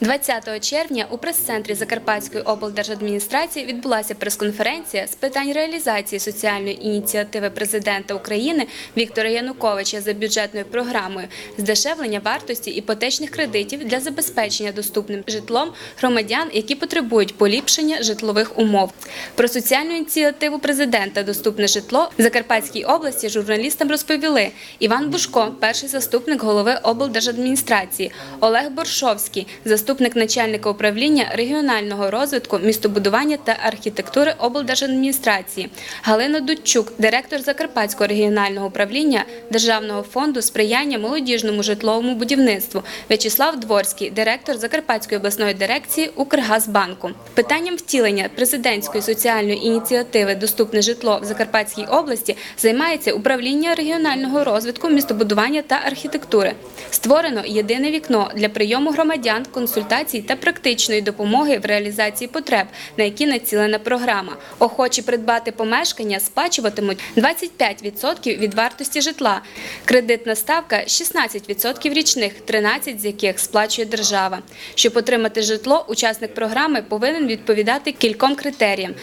20 червня у прес-центрі Закарпатської облдержадміністрації відбулася прес-конференція з питань реалізації соціальної ініціативи президента України Віктора Януковича за бюджетною програмою здешевлення вартості іпотечних кредитів для забезпечення доступним житлом громадян, які потребують поліпшення житлових умов. Про соціальну ініціативу президента Доступне житло в Закарпатській області журналістам розповіли Іван Бушко, перший заступник голови облдержадміністрації, Олег Боршовський, заступник начальника управління регіонального розвитку, містобудування та архітектури облдержадміністрації, Галина Дудчук, директор Закарпатського регіонального управління Державного фонду сприяння молодіжному житловому будівництву, В'ячеслав Дворський, директор Закарпатської обласної дирекції Укргазбанку. Питанням втілення президентської соціальної ініціативи Доступне житло в Закарпатській області займається управління регіонального розвитку, містобудування та архітектури. Створено єдине вікно для прийому громадян, консультацій та практичної допомоги в реалізації потреб, на які націлена програма. Охочі придбати помешкання сплачуватимуть 25% від вартості житла. Кредитна ставка 16% річних, 13% з яких сплачує держава. Щоб отримати житло, учасник програми повинен відповідати кільком критеріям.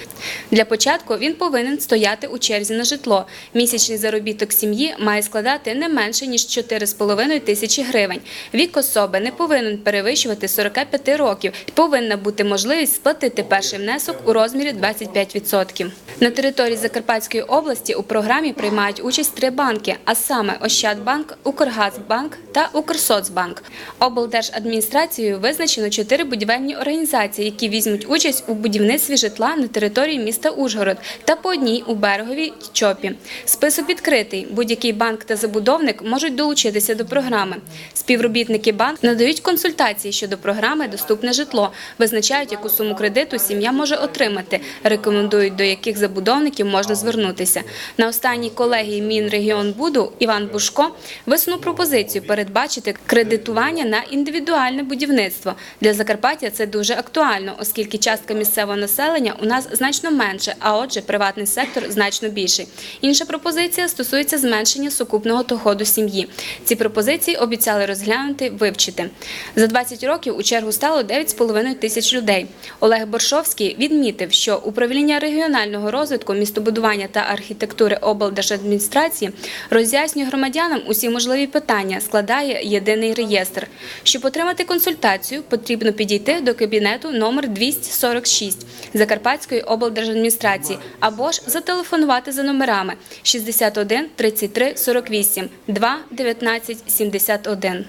Для початку він повинен стояти у черзі на житло. Місячний заробіток сім'ї має складати не менше ніж 4,5 тисячі гривень. Вік особи не повинен перевищувати 45 років. Повинна бути можливість сплатити перший внесок у розмірі 25%. На території Закарпатської області у програмі приймають участь три банки, а саме Ощадбанк, Укргазбанк та Укрсоцбанк. Облдержадміністрацією визначено чотири будівельні організації, які візьмуть участь у будівництві житла на території міста Ужгород та по одній у берегові й Чопі. Список відкритий. Будь-який банк та забудовник можуть долучитися до програми. Співробітники банку надають консультації щодо програми Доступне житло, визначають, яку суму кредиту сім'я може отримати, рекомендують, до яких забудовників можна звернутися. На останній колегії Мінрегіонбуду Іван Бушко висунув пропозицію передбачити кредитування на індивідуальне будівництво. Для Закарпаття це дуже актуально, оскільки частка місцевого населення у нас значно менше, а отже, приватний сектор значно більший. Інша пропозиція стосується зменшення сукупного доходу сім'ї. Ці пропозиції обіцяли розглянути, вивчити. За 20 років у чергу стало 9,5 тисяч людей. Олег Боршовський відмітив, що управління регіонального розвитку, містобудування та архітектури облдержадміністрації роз'яснює громадянам усі можливі питання, складає єдиний реєстр. Щоб отримати консультацію, потрібно підійти до кабінету номер 246 Закарпатської облдержадміністрації або ж зателефонувати за номерами 61 33 48 2 19 71.